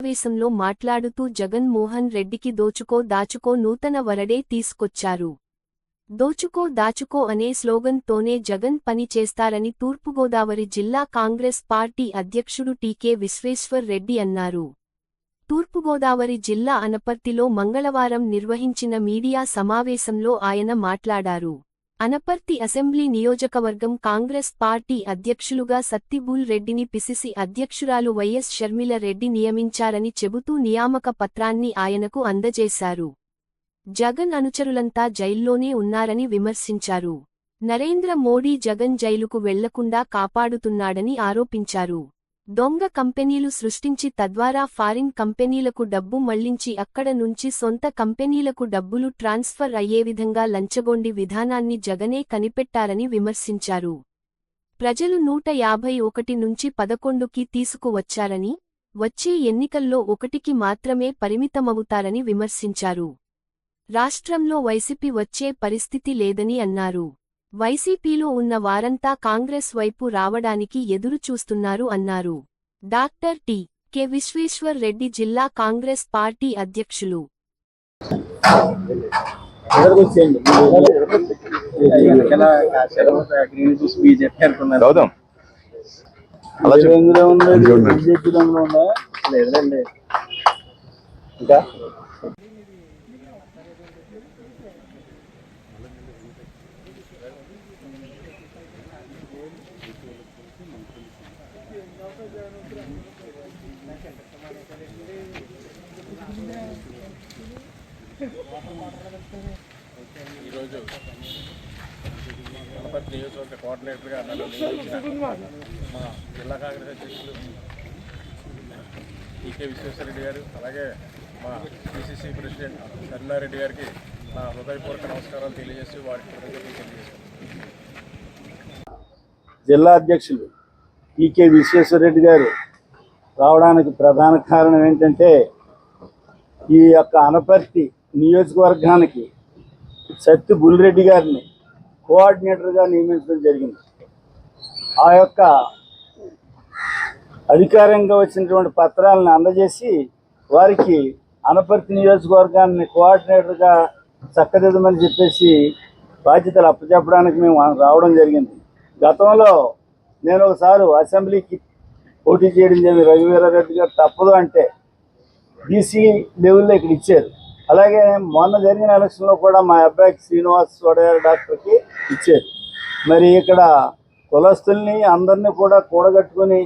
సమావేశంలో మాట్లాడుతూ జగన్ మోహన్ రెడ్డికి దోచుకో దాచుకో నూతన వరడే తీసుకొచ్చారు. దోచుకో దాచుకో అనే స్లోగన్తోనే జగన్ పని చేస్తారని తూర్పుగోదావరి జిల్లా కాంగ్రెస్ పార్టీ అధ్యక్షుడు టీకే విశ్వేశ్వర్ రెడ్డి అన్నారు. తూర్పుగోదావరి జిల్లా అనపర్తిలో మంగళవారం నిర్వహించిన మీడియా సమావేశంలో ఆయన మాట్లాడారు. అనపర్తి అసెంబ్లీ నియోజకవర్గం కాంగ్రెస్ పార్టీ అధ్యక్షులుగా సత్తిబూల్ రెడ్డిని పిసిసి అధ్యక్షురాలు వైఎస్ షర్మిల రెడ్డి నియమించారని చెబుతూ నియామక పత్రాన్ని ఆయనకు అందజేశారు. జగన్ అనుచరులంతా జైల్లోనే ఉన్నారని విమర్శించారు. నరేంద్ర మోడీ జగన్ జైలుకు వెళ్ళకుండా కాపాడుతున్నాడని ఆరోపించారు. దొంగ కంపెనీలు సృష్టించి తద్వారా ఫారిన్ కంపెనీలకు డబ్బు మళ్ళించి అక్కడ నుంచి సొంత కంపెనీలకు డబ్బులు ట్రాన్స్ఫర్ అయ్యే విధంగా లంచగొండి విధానాన్ని జగనే కనిపెట్టారని విమర్శించారు. ప్రజలు నూట యాభై ఒకటి నుంచి పదకొండుకి తీసుకువచ్చారని వచ్చే ఎన్నికల్లో ఒకటికి మాత్రమే పరిమితమవుతారని విమర్శించారు. రాష్ట్రంలో వైసీపీ వచ్చే పరిస్థితి లేదని అన్నారు. వైసీపీలో ఉన్న వారంతా కాంగ్రెస్ వైపు రావడానికి ఎదురు చూస్తున్నారు అన్నారు. Doctor T. K. Vishweshwar Reddy జిల్లా కాంగ్రెస్ పార్టీ అధ్యక్షులు. గౌతమ్ అలా చెప్పు. రంగులో ఉందా అది చూడండి. బీజేపీ రంగులో ఉందా లేదండి ఇంకా ఈరోజు గణపతి నియోజకవర్గ కోఆర్డినేటర్గా నన్ను నియమించిన మా జిల్లా కాంగ్రెస్ అధ్యక్షులు ఈకే విశ్వేశ్వరరెడ్డి గారు అలాగే మా పిసిసి ప్రెసిడెంట్ కరుణారెడ్డి గారికి నా హృదయపూర్వక నమస్కారాలు తెలియజేసి వారికి కృతజ్ఞతలు జిల్లా అధ్యక్షులు ఈకే విశ్వేశ్వరరెడ్డి గారు రావడానికి ప్రధాన కారణం ఏంటంటే ఈ యొక్క అనపర్తి నియోజకవర్గానికి సత్తి బుల్రెడ్డి గారిని కోఆర్డినేటర్గా నియమించడం జరిగింది. ఆ యొక్క అధికారంగా వచ్చినటువంటి పత్రాలను అందజేసి వారికి అనపర్తి నియోజకవర్గాన్ని కోఆర్డినేటర్గా చక్కదిద్దమని చెప్పేసి బాధ్యతలు అప్పచెప్పడానికి మేము రావడం జరిగింది. గతంలో నేను ఒకసారి అసెంబ్లీకి పోటీ చేయడం జరిగింది. రఘువీరారెడ్డి గారు తప్పదు అంటే బీసీ లెవెల్లో ఇక్కడ ఇచ్చారు. అలాగే మొన్న జరిగిన ఎలక్షన్లో కూడా మా అబ్బాయికి శ్రీనివాస్ వడయార్ డాక్టర్కి ఇచ్చారు. మరి ఇక్కడ కులస్తుల్ని అందరినీ కూడా కూడగట్టుకుని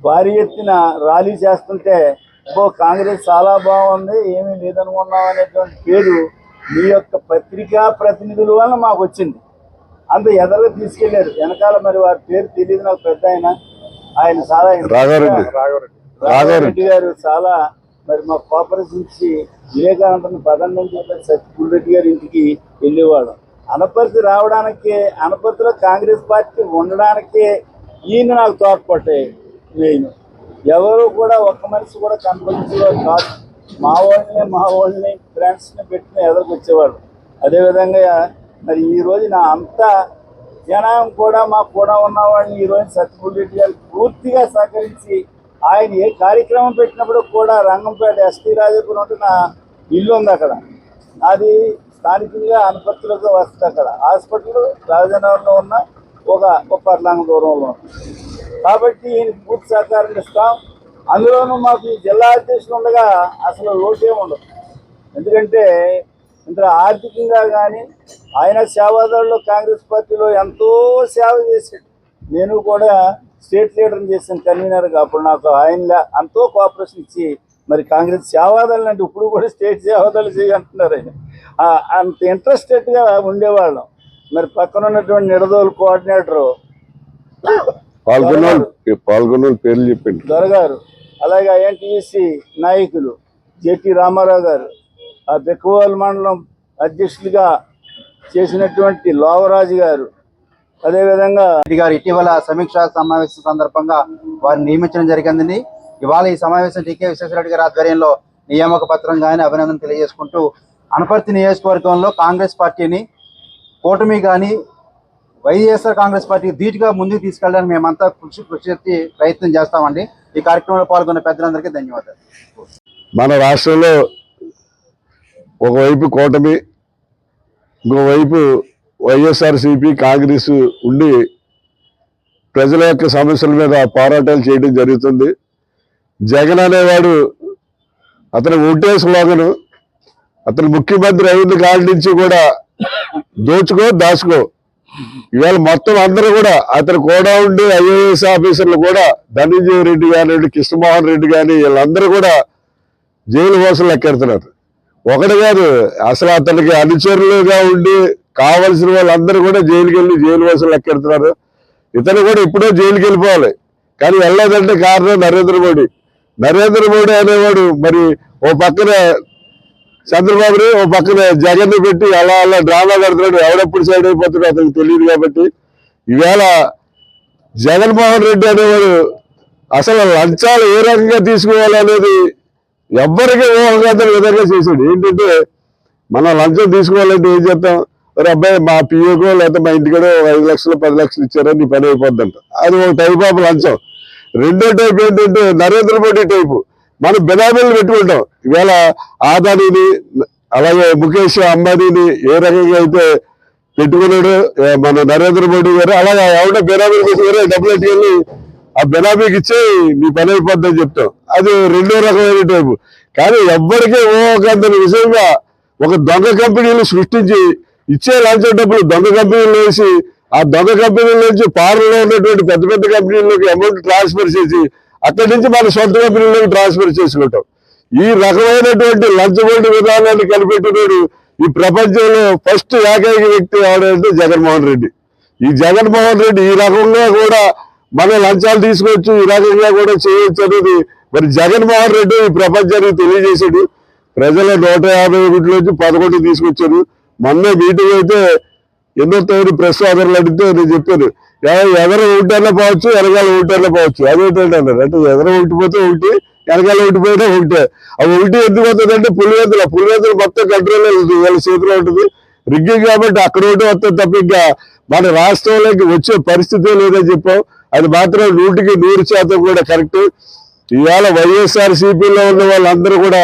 భారీ ఎత్తున ర్యాలీ చేస్తుంటే ఓ కాంగ్రెస్ చాలా బాగుంది ఏమీ లేదనుకున్నాం అనేటువంటి పేరు మీ యొక్క పత్రికా ప్రతినిధుల వల్ల మాకు వచ్చింది. అంత ఎదరగా తీసుకెళ్ళారు. వెనకాల మరి వారి పేరు తెలియదు నాకు పెద్ద ఆయన. ఆయన చాలా రాఘవరెడ్డి. రాఘవరెడ్డి. గారు చాలా మరి మా కోఆపరేషన్ నుంచి వివేకానందని పదం నుంచి చెప్పి రెడ్డి గారి ఇంటికి వెళ్ళేవాడు అనపర్తి రావడానికి అనపర్తిలో కాంగ్రెస్ పార్టీ ఉండడానికి ఈయన నాకు తోడ్పడ్డాయి నేను. ఎవరు కూడా ఒక్క మనిషి కూడా కనపడించేవారు కాదు. మా వాళ్ళని మా వాళ్ళని ఫ్రెండ్స్ని పెట్టిన ఎదురుకొచ్చేవాడు అదేవిధంగా మరి ఈరోజు నా అంతా జనం కూడా మా కూడా ఉన్న వాళ్ళని ఈ రోజు రెడ్డి గారు పూర్తిగా సహకరించి ఆయన ఏ కార్యక్రమం పెట్టినప్పుడు కూడా రంగంపేట ఎస్టీ రాజపురం అంటే నా ఇల్లు ఉంది అక్కడ. అది స్థానికంగా అనుపత్తులతో వస్తుంది అక్కడ. హాస్పిటల్ రాజనగరంలో ఉన్న ఒక ఒక పర్లాంగ దూరంలో కాబట్టి ఈయన పూర్తి సహకారం ఇస్తాం. అందులోనూ మాకు ఈ జిల్లా అధ్యక్షులు ఉండగా అసలు లోటే ఉండదు. ఎందుకంటే ఇంత ఆర్థికంగా కానీ ఆయన సేవాదారులు కాంగ్రెస్ పార్టీలో ఎంతో సేవ చేశాడు. నేను కూడా స్టేట్ లీడర్ని చేసిన కన్వీనర్గా అప్పుడు నాకు ఆయన ఎంతో కోఆపరేషన్ ఇచ్చి మరి కాంగ్రెస్ సేవాదాలు అంటే ఇప్పుడు కూడా స్టేట్ సేవాదాలు చేయంటున్నారు ఆయన. అంత ఇంట్రెస్టెడ్గా ఉండేవాళ్ళం. మరి పక్కన ఉన్నటువంటి నిడదోలు కోఆర్డినేటరు పాల్గొన్న పాల్గొన్న పేర్లు దొరగారు. అలాగే ఐఎన్టీసీ నాయకులు జెటి రామారావు గారు ఆ బెక్కువల్ మండలం అధ్యక్షులుగా చేసినటువంటి లోవరాజు గారు అదేవిధంగా రెడ్డి గారు ఇటీవల సమీక్షా సమావేశం సందర్భంగా వారిని నియమించడం జరిగిందని ఇవాళ ఈ సమావేశం టీకే విశ్వేశ్వరరెడ్డి గారి ఆధ్వర్యంలో నియామక పత్రం కానీ అభినందన తెలియజేసుకుంటూ అనపర్తి నియోజకవర్గంలో కాంగ్రెస్ పార్టీని కూటమి కానీ వైఎస్ఆర్ కాంగ్రెస్ పార్టీ ధీటుగా ముందుకు తీసుకెళ్ళడానికి మేమంతా కృషి కృషి చేసి ప్రయత్నం చేస్తామండి. ఈ కార్యక్రమంలో పాల్గొన్న పెద్దలందరికీ ధన్యవాదాలు. మన రాష్ట్రంలో ఒకవైపు కూటమి ఇంకోవైపు వైఎస్ఆర్సిపి కాంగ్రెస్ ఉండి ప్రజల యొక్క సమస్యల మీద పోరాటాలు చేయడం జరుగుతుంది. జగన్ అనేవాడు అతను ఉంటే స్లోగను అతను ముఖ్యమంత్రి అయిన కాడి నుంచి కూడా దోచుకో దాచుకో. ఇవాళ మొత్తం అందరూ కూడా అతను కూడా ఉండి ఐఏఎస్ ఆఫీసర్లు కూడా ధనంజయ రెడ్డి కానివ్వండి కృష్ణమోహన్ రెడ్డి కానీ వీళ్ళందరూ కూడా జైలు కోసం లెక్కెడుతున్నారు. ఒకటి కాదు అసలు అతనికి అనుచరులుగా ఉండి కావలసిన వాళ్ళందరూ కూడా జైలుకి వెళ్ళి జైలు వాసులు లెక్కెడుతున్నారు. ఇతను కూడా ఇప్పుడే జైలుకి వెళ్ళిపోవాలి కానీ వెళ్ళలేదంటే కారణం నరేంద్ర మోడీ. నరేంద్ర మోడీ అనేవాడు మరి ఓ పక్కన చంద్రబాబుని ఓ పక్కన జగన్ పెట్టి అలా అలా డ్రామా కడుతున్నాడు. ఎవడెప్పుడు సైడ్ అయిపోతున్నాడు అతనికి తెలియదు కాబట్టి. ఈవేళ జగన్మోహన్ రెడ్డి అనేవాడు అసలు లంచాలు ఏ రకంగా తీసుకోవాలనేది ఎవ్వరికి ఊహకందని విధంగా చేశాడు. ఏంటంటే మనం లంచం తీసుకోవాలంటే ఏం చేస్తాం? మరి అబ్బాయి మా పిఓకో లేకపోతే మా ఇంటికడో ఐదు లక్షలు పది లక్షలు ఇచ్చారో? నీ పని అయిపోద్దంట. అది ఒక టైప్ ఆఫ్ లంచం. రెండో టైప్ ఏంటంటే నరేంద్ర మోడీ టైపు. మనం బినామీలు పెట్టుకుంటాం. ఇవాళ ఆదానీని అలాగే ముఖేష్ అంబానీని ఏ రకంగా అయితే పెట్టుకున్నాడు మన నరేంద్ర మోడీ గారు అలాగే ఎవడో బినామీలు పెట్టుకుని డబ్బులు ఎట్టుకెళ్ళి ఆ బినామీకి ఇచ్చి నీ పని అయిపోద్దని చెప్తాం. అది రెండో రకమైన టైపు. కానీ ఎవ్వరికీ ఓ ఒక విషయంగా ఒక దొంగ కంపెనీలు సృష్టించి ఇచ్చే లంచం డబ్బులు దొంగ కంపెనీలు వేసి ఆ దొంగ కంపెనీల నుంచి పార్లలో ఉన్నటువంటి పెద్ద పెద్ద కంపెనీల్లోకి అమౌంట్ ట్రాన్స్ఫర్ చేసి అక్కడి నుంచి మన సొంత కంపెనీలోకి ట్రాన్స్ఫర్ చేసుకుంటాం. ఈ రకమైనటువంటి లంచబోల్డ్ విధానాన్ని కనిపెట్టినాడు ఈ ప్రపంచంలో ఫస్ట్ ఏకైక వ్యక్తి ఎవడంటే జగన్మోహన్ రెడ్డి. ఈ జగన్మోహన్ రెడ్డి ఈ రకంగా కూడా మన లంచాలు తీసుకోవచ్చు ఈ రకంగా కూడా చేయొచ్చు అనేది మరి జగన్మోహన్ రెడ్డి ఈ ప్రపంచానికి తెలియజేశాడు. ప్రజల నూట యాభై ఒకటిలోంచి పదకొండు తీసుకొచ్చారు. మొన్న మీటింగ్ అయితే ఎన్నో తోడు ప్రెస్ ఆధారాలు అడిగితే నేను చెప్పాను. ఎదర ఒకటన్నా పోవచ్చు వెనకాల ఒకటన్నా పోవచ్చు. అదేంటంటే అన్నారు. అంటే ఎదర ఒకటిపోతే ఒకటి వెనకాల ఒకటిపోయినా ఒకటే. ఆ ఒకటి ఎందుకు వస్తుందంటే పులివెందుల. పులివెందుల మొత్తం కంట్రోల్ వాళ్ళ చేతిలో ఉంటుంది. రిగ్గింగ్ కాబట్టి అక్కడ ఒకటి వస్తుంది తప్ప ఇంకా మన రాష్ట్రంలోకి వచ్చే పరిస్థితే లేదని చెప్పాం. అది మాత్రం నూటికి నూరు శాతం కూడా కరెక్ట్ ఇవాళ వైఎస్ఆర్ సిపిలో ఉన్న వాళ్ళందరూ కూడా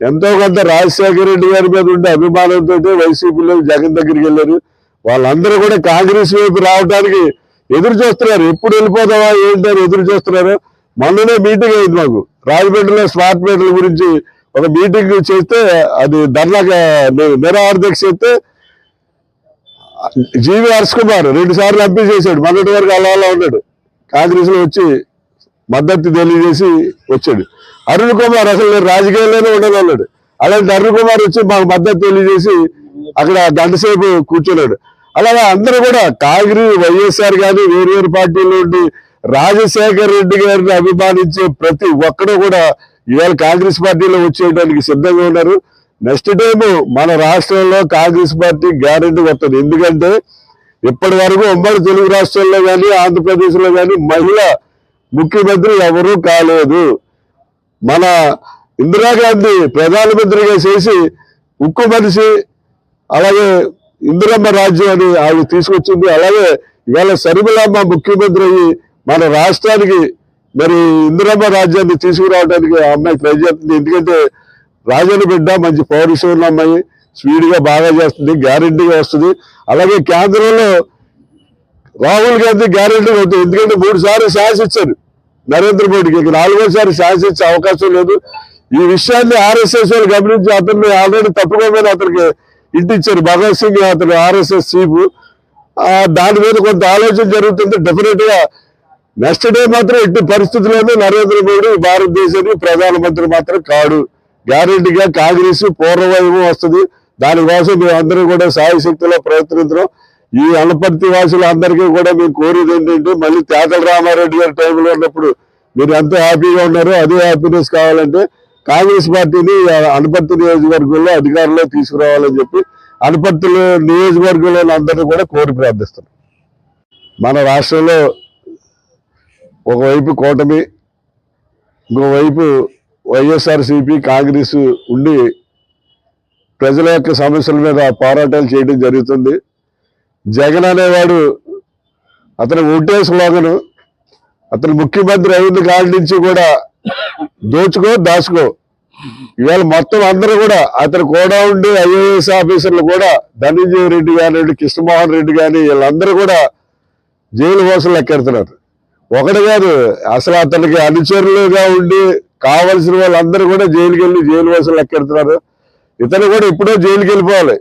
ఎంతో కొంత రాజశేఖర రెడ్డి గారి మీద ఉండే అభిమానంతో వైసీపీలో జగన్ దగ్గరికి వెళ్ళారు. వాళ్ళందరూ కూడా కాంగ్రెస్ వైపు రావడానికి ఎదురు చూస్తున్నారు. ఎప్పుడు వెళ్ళిపోతావా ఏంటని ఎదురు చూస్తున్నారు. మొన్ననే మీటింగ్ అయింది మాకు. రాజపేటలో స్మార్ట్ మీటర్ల గురించి ఒక మీటింగ్ చేస్తే అది ధర్నాగా నిరాహార చేస్తే జీవి హర్ష్ కుమార్ రెండు సార్లు ఎంపీ చేశాడు. మొన్నటి వరకు అలా అలా ఉన్నాడు. కాంగ్రెస్లో వచ్చి మద్దతు తెలియజేసి వచ్చాడు. అరుణ్ కుమార్ అసలు నేను రాజకీయాల్లోనే ఉండదు అన్నాడు అలాంటి అరుణ్ కుమార్ వచ్చి మాకు మద్దతు తెలియజేసి అక్కడ గంటసేపు కూర్చున్నాడు. అలాగే అందరూ కూడా కాంగ్రెస్ వైఎస్ఆర్ కానీ వేరు వేరు పార్టీలు నుండి రాజశేఖర్ రెడ్డి గారిని అభిమానించే ప్రతి ఒక్కరు కూడా ఇవాళ కాంగ్రెస్ పార్టీలో వచ్చేయడానికి సిద్ధంగా ఉన్నారు. నెక్స్ట్ టైం మన రాష్ట్రంలో కాంగ్రెస్ పార్టీ గ్యారెంటీ వస్తుంది ఎందుకంటే ఇప్పటి వరకు ఉమ్మడి తెలుగు రాష్ట్రాల్లో కానీ ఆంధ్రప్రదేశ్లో కానీ మహిళ ముఖ్యమంత్రి ఎవరూ కాలేదు. మన ఇందిరాగాంధీ ప్రధానమంత్రిగా చేసి ఉక్కు మనిషి అలాగే ఇందిరమ్మ రాజ్యం అని ఆవిడ తీసుకొచ్చింది. అలాగే ఇవాళ సరిమలమ్మ ముఖ్యమంత్రి అయ్యి మన రాష్ట్రానికి మరి ఇందిరమ్మ రాజ్యాన్ని తీసుకురావడానికి ఆ అమ్మాయి ట్రై చేస్తుంది. ఎందుకంటే రాజన్న బిడ్డ మంచి పౌరుషం ఉన్న అమ్మాయి స్పీడ్గా బాగా చేస్తుంది గ్యారెంటీగా వస్తుంది. అలాగే కేంద్రంలో రాహుల్ గాంధీ గ్యారెంటీ అవుతుంది ఎందుకంటే మూడు సార్లు ఛాన్స్ ఇచ్చారు. నరేంద్ర మోడీకి ఇక నాలుగోసారి శాసించే అవకాశం లేదు. ఈ విషయాన్ని ఆర్ఎస్ఎస్ వాళ్ళు గమనించి అతన్ని ఆల్రెడీ తప్పుకోమని అతనికి ఇంటిచ్చారు భగత్ సింగ్ అతను ఆర్ఎస్ఎస్ చీఫ్. దాని మీద కొంత ఆలోచన జరుగుతుంది. డెఫినెట్గా నెక్స్ట్ డే మాత్రం ఎట్టి పరిస్థితుల్లోనూ నరేంద్ర మోడీ భారతదేశానికి ప్రధానమంత్రి మాత్రం కాడు. గ్యారెంటీగా కాంగ్రెస్ పూర్వవైభవం వస్తుంది. దానికోసం మేము అందరం కూడా సాయశక్తిలో ప్రయత్నించడం. ఈ అనపర్తి వాసులు అందరికీ కూడా మేము కోరేది ఏంటంటే మళ్ళీ తేతల రామారెడ్డి గారి టైంలో ఉన్నప్పుడు మీరు ఎంత హ్యాపీగా ఉన్నారో అదే హ్యాపీనెస్ కావాలంటే కాంగ్రెస్ పార్టీని అనపర్తి నియోజకవర్గంలో అధికారంలో తీసుకురావాలని చెప్పి అనపర్తిలో నియోజకవర్గంలో అందరినీ కూడా కోరి ప్రార్థిస్తున్నాం. మన రాష్ట్రంలో ఒకవైపు కూటమి ఇంకోవైపు వైఎస్ఆర్సిపి కాంగ్రెస్ ఉండి ప్రజల యొక్క సమస్యల మీద పోరాటాలు చేయడం జరుగుతుంది. జగన్ అనేవాడు అతను ఒకటే స్లోగను అతను ముఖ్యమంత్రి అయిన కాడి నుంచి కూడా దోచుకో దాచుకో. ఇవాళ మొత్తం అందరూ కూడా అతను కూడా ఉండి ఐఏఎస్ ఆఫీసర్లు కూడా ధనంజయ రెడ్డి కానివ్వండి కృష్ణమోహన్ రెడ్డి కానీ వీళ్ళందరూ కూడా జైలు కోసం లెక్కెడుతున్నారు. ఒకటి కాదు అసలు అతనికి అనుచరులుగా ఉండి కావలసిన వాళ్ళందరూ కూడా జైలుకి వెళ్ళి జైలు కోసం లెక్కెడుతున్నారు. ఇతను కూడా ఇప్పుడే జైలుకి వెళ్ళిపోవాలి.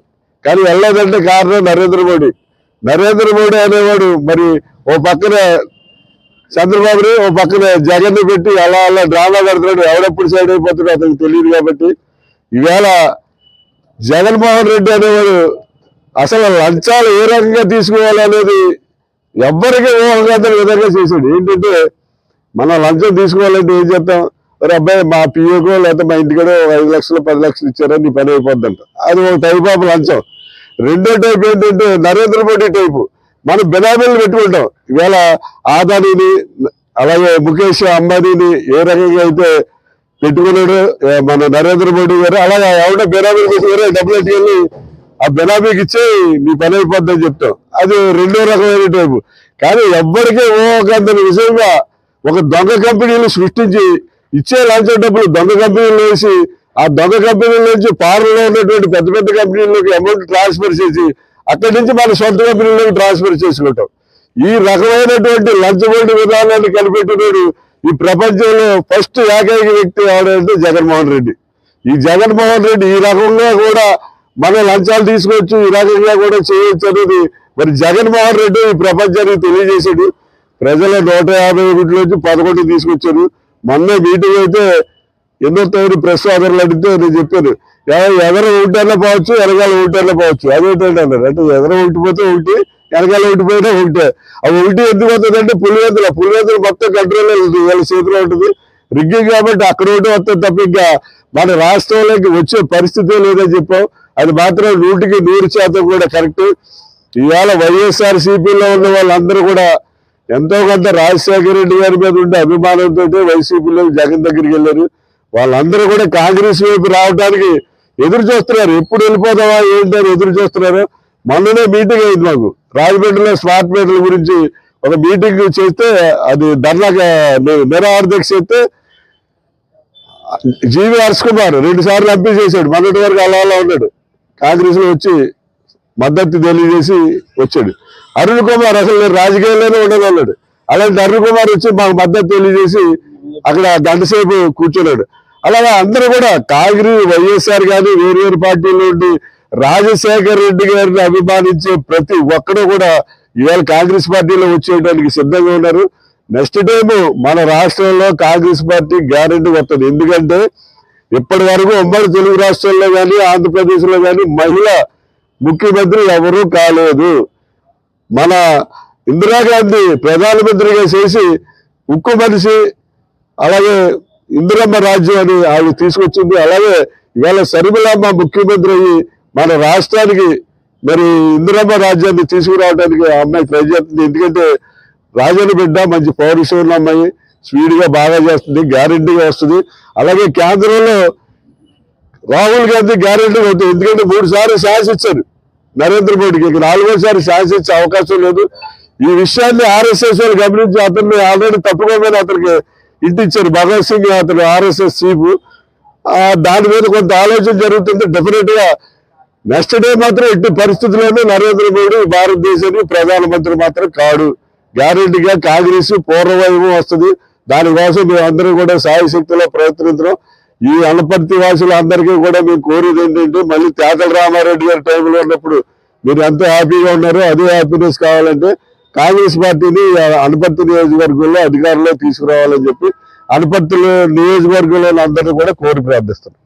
కానీ వెళ్ళలేదంటే కారణం నరేంద్ర మోడీ. నరేంద్ర మోడీ అనేవాడు మరి ఓ పక్కన చంద్రబాబుని ఓ పక్కన జగన్ పెట్టి అలా అలా డ్రామా కడుతున్నాడు ఎవడెప్పుడు సైడ్ అయిపోతున్నాడు అతనికి తెలియదు కాబట్టి ఈవేళ జగన్మోహన్ రెడ్డి అనేవాడు అసలు లంచాలు ఏ రకంగా తీసుకోవాలనేది ఎవ్వరికీ ఊహకాదని విధంగా చేశాడు. ఏంటంటే మనం లంచం తీసుకోవాలంటే ఏం చేస్తాం? మరి అబ్బాయి మా పిఓకో లేకపోతే మా ఇంటికడో ఐదు లక్షలు పది లక్షలు ఇచ్చారని నీ పని అయిపోద్దంట. అది ఒక టైప్ ఆఫ్ లంచం. రెండో టైప్ ఏంటంటే నరేంద్ర మోడీ టైపు. మనం బినామీలు పెట్టుకుంటాం. ఇవాళ ఆదానీని అలాగే ముఖేష్ అంబానీని ఏ రకంగా అయితే పెట్టుకున్నాడు మన నరేంద్ర మోడీ గారు అలాగే ఎవడ బినామీలు పెట్టుకుని డబ్బులు వెళ్ళి ఆ బినామీకి ఇచ్చి మీ పని అయిపోద్దని చెప్తాం. అది రెండో రకమైన టైపు. కానీ ఎవ్వరికీ ఓకందని విషయంగా ఒక దొంగ కంపెనీలు సృష్టించి ఇచ్చే లంచం డబ్బులు దొంగ కంపెనీలు వేసి ఆ దొంగ కంపెనీల నుంచి పార్లలో ఉన్నటువంటి పెద్ద పెద్ద కంపెనీలకు అమౌంట్ ట్రాన్స్ఫర్ చేసి అక్కడి నుంచి మన సొంత కంపెనీలోకి ట్రాన్స్ఫర్ చేసుకుంటాం. ఈ రకమైనటువంటి లంచగొండి విధానాన్ని కనిపెట్టినాడు ఈ ప్రపంచంలో ఫస్ట్ ఏకైక వ్యక్తి ఎవడంటే జగన్మోహన్ రెడ్డి. ఈ జగన్మోహన్ రెడ్డి ఈ రకంగా కూడా మన లంచాలు తీసుకోవచ్చు ఈ రకంగా కూడా చేయొచ్చు అనేది మరి జగన్మోహన్ రెడ్డి ఈ ప్రపంచానికి తెలియజేశాడు. ప్రజల నూట యాభై ఒకటిలోంచి పదకొండు తీసుకొచ్చారు. మొన్న మీటింగ్ అయితే ఎన్నో తగిన ప్రెస్ ఆధారాలు అడిగితే నేను చెప్పాను ఎదర ఒకటైనా పోవచ్చు వెనకాల ఒకటైనా పోవచ్చు. అదేంటండి అన్నారు. అంటే ఎదర ఒకటిపోతే ఒకటి వెనకాల ఒకటిపోయినా ఒకటే ఆ ఒకటి ఎందుకు వస్తుందంటే పులివెందుల. పులివెందుల మొత్తం కంట్రోల్ వాళ్ళ చేతిలో ఉంటుంది. రిగ్గింగ్ కాబట్టి అక్కడ ఒకటి వస్తుంది తప్ప ఇంకా మన రాష్ట్రంలోకి వచ్చే పరిస్థితే లేదని చెప్పాం అది మాత్రం నూటికి నూరు శాతం కూడా కరెక్ట్ ఇవాళ వైఎస్ఆర్ సిపిలో ఉన్న వాళ్ళందరూ కూడా ఎంతో కొంత రాజశేఖర రెడ్డి గారి మీద ఉండే అభిమానంతో వైసీపీలో జగన్ దగ్గరికి వెళ్ళారు. వాళ్ళందరూ కూడా కాంగ్రెస్ వైపు రావడానికి ఎదురు చూస్తున్నారు. ఎప్పుడు వెళ్ళిపోదావా ఏంటని ఎదురు చూస్తున్నారు. మొన్ననే మీటింగ్ అయింది మాకు. రాజమండ్రిలో స్మార్ట్ మీటర్ల గురించి ఒక మీటింగ్ చేస్తే అది ధర్నాగా నిరాహార చేస్తే జీవి హర్ష్ కుమార్ రెండు సార్లు ఎంపీ చేశాడు. మొన్నటి వరకు అలా అలా ఉన్నాడు. కాంగ్రెస్లో వచ్చి మద్దతు తెలియజేసి వచ్చాడు. అరుణ్ కుమార్ అసలు నేను రాజకీయాల్లోనే ఉండగలడు. అలాంటి అరుణ్ కుమార్ వచ్చి మాకు మద్దతు తెలియజేసి అక్కడ గంటసేపు కూర్చున్నాడు అలాగే అందరూ కూడా కాంగ్రెస్ వైఎస్ఆర్ కానీ వేరు వేరు పార్టీలు నుండి రాజశేఖర రెడ్డి గారిని అభిమానించే ప్రతి ఒక్కరు కూడా ఇవాళ కాంగ్రెస్ పార్టీలో వచ్చేయడానికి సిద్ధంగా ఉన్నారు. నెక్స్ట్ టైం మన రాష్ట్రంలో కాంగ్రెస్ పార్టీ గ్యారెంటీ వస్తుంది ఎందుకంటే ఇప్పటి వరకు ఉమ్మడి తెలుగు రాష్ట్రాల్లో కానీ ఆంధ్రప్రదేశ్లో కానీ మహిళ ముఖ్యమంత్రి ఎవరూ కాలేదు. మన ఇందిరాగాంధీ ప్రధానమంత్రిగా చేసి ఉక్కు మనిషి అలాగే ఇందిరమ్మ రాజ్యం అని ఆవిడ తీసుకొచ్చింది. అలాగే ఇవాళ శర్మిలమ్మ ముఖ్యమంత్రి అయ్యి మన రాష్ట్రానికి మరి ఇందిరమ్మ రాజ్యాన్ని తీసుకురావడానికి ఆ అమ్మాయి ట్రై చేస్తుంది. ఎందుకంటే రాజన్న బిడ్డ మంచి పౌరుషం ఉన్న అమ్మాయి. స్పీడ్గా బాగా చేస్తుంది గ్యారెంటీగా వస్తుంది. అలాగే కేంద్రంలో రాహుల్ గాంధీ గ్యారెంటీ అవుతుంది ఎందుకంటే మూడు సార్లు ఛాన్స్ నరేంద్ర మోడీకి. ఇక నాలుగోసారి శాసించే ఇచ్చే అవకాశం లేదు. ఈ విషయాన్ని ఆర్ఎస్ఎస్ వాళ్ళు గమనించి అతన్ని ఆల్రెడీ తప్పుకోమని అతనికి ఇంటిచ్చారు భగత్ సింగ్ అతను ఆర్ఎస్ఎస్ చీఫ్. దాని మీద కొంత ఆలోచన జరుగుతుంది. డెఫినెట్గా నెక్స్ట్ డే మాత్రం ఎట్టి పరిస్థితుల్లోనూ నరేంద్ర మోడీ భారతదేశానికి ప్రధానమంత్రి మాత్రం కాడు. గ్యారెంటీగా కాంగ్రెస్ పూర్వవైభవం వస్తుంది. దానికోసం మేము అందరం కూడా సాయ శక్తిలో ప్రయత్నించడం ఈ అనపర్తి వాసులు అందరికీ కూడా మేము కోరేది ఏంటంటే మళ్ళీ తేతల రామారెడ్డి గారి టైంలో ఉన్నప్పుడు మీరు ఎంత హ్యాపీగా ఉన్నారో అదే హ్యాపీనెస్ కావాలంటే కాంగ్రెస్ పార్టీని అనుపత్తి నియోజకవర్గంలో అధికారంలో తీసుకురావాలని చెప్పి అనుపత్తులు నియోజకవర్గంలోని అందరినీ కూడా కోరి ప్రార్థిస్తున్నాం.